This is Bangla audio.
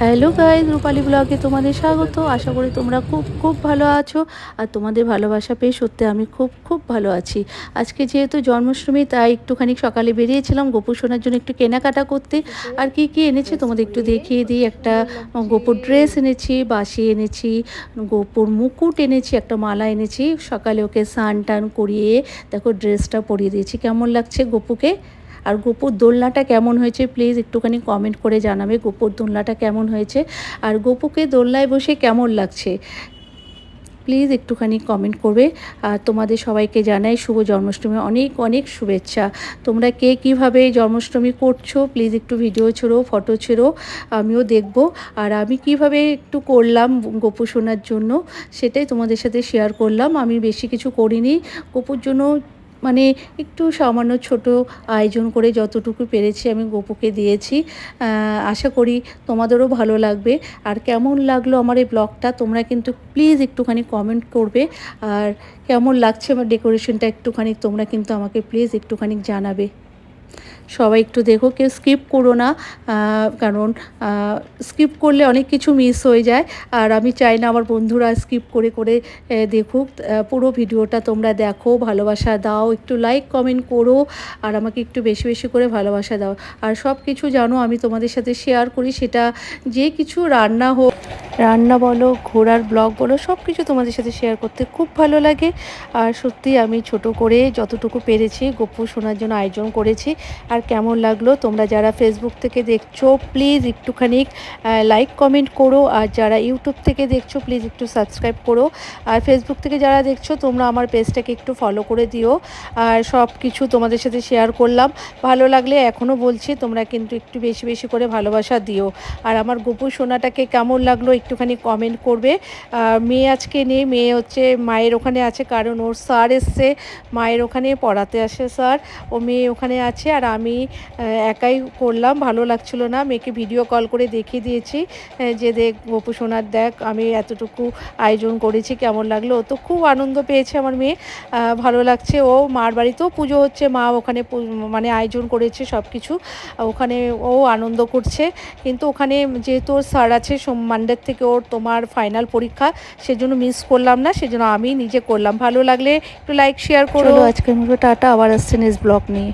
হ্যালো গাইজ রূপালী ব্লগে তোমাদের স্বাগত। আশা করি তোমরা খুব খুব ভালো আছো। আর তোমাদের ভালোবাসা পেয়ে সত্যি আমি খুব খুব ভালো আছি। আজকে যেহেতু জন্মাষ্টমী, তাই একটুখানি সকালে বেরিয়েছিলাম গোপু সোনার জন্য একটু কেনাকাটা করতে। আর কি কি এনেছে তোমাদের একটু দেখিয়ে দিই। একটা গোপুর ড্রেস এনেছি বাসি এনেছি, গোপুর মুকুট এনেছি, একটা মালা এনেছি। সকালে ওকে স্নান টান করিয়ে দেখো ড্রেসটা পরিয়ে দিয়েছি। কেমন লাগছে গোপুকে? আর গোপুর দোলনাটা কেমন হয়েছে প্লিজ একটুখানি কমেন্ট করে জানাবে, গোপুর দোলনাটা কেমন হয়েছে আর গোপুকে দোলনায় বসে কেমন লাগছে? প্লিজ একটুখানি কমেন্ট করবে আর তোমাদের সবাইকে জানাই শুভ জন্মাষ্টমী, অনেক অনেক শুভেচ্ছা। তোমরা কে কীভাবে জন্মাষ্টমী করছ প্লিজ একটু ভিডিও ছেড়ো ফটো ছেড়ো, আমিও দেখব। আর আমি কীভাবে একটু করলাম গোপু শোনার জন্য সেটাই তোমাদের সাথে শেয়ার করলাম। আমি বেশি কিছু করিনি। গোপুর জন্য মানে একটু সামান্য ছোট আয়োজন করে যতটুকু পেরেছি আমি গোপুকে দিয়েছি। আশা করি তোমাদেরও ভালো লাগবে। আর কেমন লাগল আমার এই ব্লগটা তোমরা কিন্তু প্লিজ একটুখানি কমেন্ট করবে। আর কেমন লাগছে আমার ডেকোরেশনটা একটুখানি তোমরা কিন্তু আমাকে প্লিজ একটুখানি জানাবে। সবাই একটু দেখো, কেউ স্কিপ করো না কারণ স্কিপ করলে অনেক কিছু মিস হয়ে যায়। আর আমি চাই না আমার বন্ধুরা স্কিপ করে করে দেখুক পুরো ভিডিওটা তোমরা দেখো, ভালোবাসা দাও, একটু লাইক কমেন্ট করো, আর আমাকে একটু বেশি বেশি করে ভালোবাসা দাও। আর সব কিছু জানো, আমি তোমাদের সাথে শেয়ার করি, সেটা যে কিছু রান্না হোক রান্না বলো, ঘোরার ব্লগ বলো সব কিছু তোমাদের সাথে শেয়ার করতে খুব ভালো লাগে। আর সত্যি আমি ছোট করে যতটুকু পেরেছি, গপ্পু শোনার জন্য আয়োজন করেছি। আর কেমন লাগল তোমরা যারা ফেসবুক থেকে দেখছ প্লিজ একটুখানি লাইক কমেন্ট করো। আর যারা ইউটিউব থেকে দেখছ প্লিজ একটু সাবস্ক্রাইব করো। আর ফেসবুক থেকে যারা দেখছ, তোমরা আমার পেজটাকে একটু ফলো করে দিও। আর সব কিছু তোমাদের সাথে শেয়ার করলাম। ভালো লাগলে এখনও বলছি, তোমরা কিন্তু একটু বেশি বেশি করে ভালোবাসা দিও। আর আমার গোপু সোনাটাকে কেমন লাগল একটুখানি কমেন্ট করবে। মেয়ে আজকে নেই, মেয়ে হচ্ছে মায়ের ওখানে আছে কারণ ওর স্যার এসছে, মায়ের ওখানে পড়াতে আসে স্যার ও মেয়ে ওখানে আছে আর আমি একাই করলাম, ভালো লাগছিল না, মেয়েকে ভিডিও কল করে দেখিয়ে দিয়েছি যে দেখ গোপু সোনার দেখ, আমি এতটুকু আয়োজন করেছি, কেমন লাগল? ও তো খুব আনন্দ পেয়েছে আমার মেয়ে ভালো লাগছে, ও মার বাড়িতেও পুজো হচ্ছে, মা ওখানে মানে আয়োজন করেছে সব কিছু ওখানে ও আনন্দ করছে, কিন্তু ওখানে যেহেতু ওর স্যার আছে সোম মানডের থেকে ওর তোমার ফাইনাল পরীক্ষা, সেজন্য মিস করলাম না, সেজন্য আমি নিজে করলাম। ভালো লাগলে একটু লাইক শেয়ার করো। আজকের মতো টাটা, আবার আসছে নেক্সট ব্লগ নিয়ে।